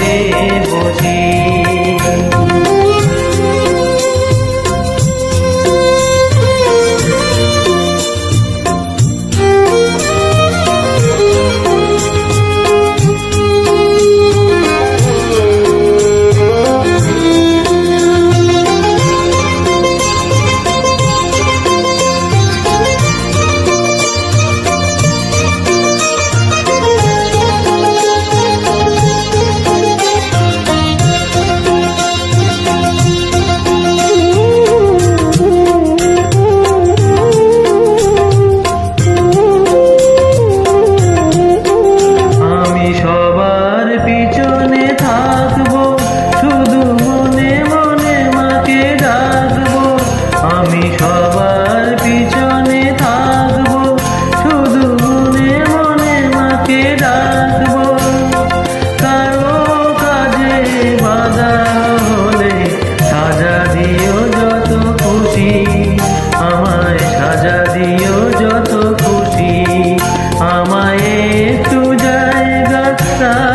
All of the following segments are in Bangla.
রে বুঝি सा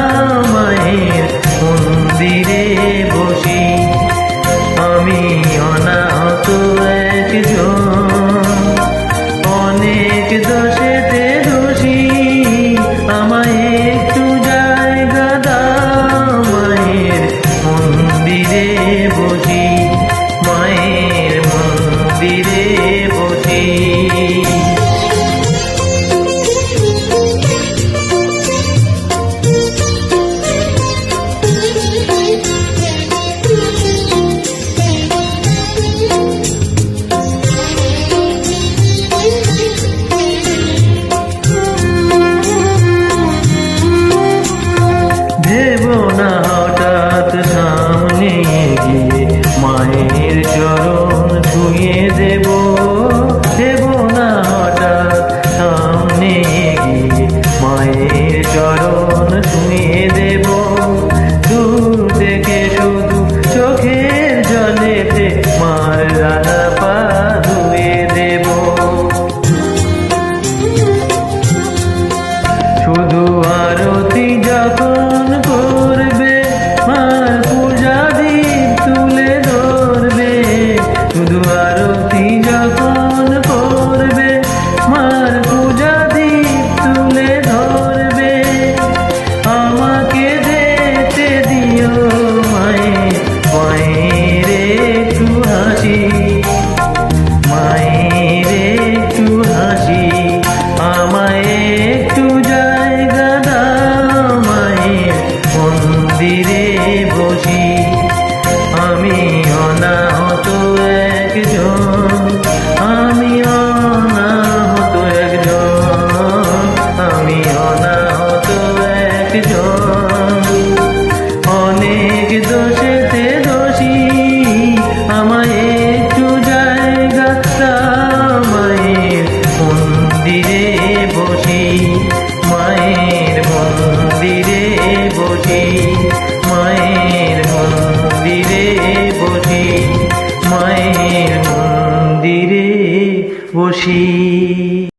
তোমার রানা পা ধুয়ে দেব। শুধু আরতি যখন করবে মার পূজা দীপ তুলে ধরবে। শুধু আরতি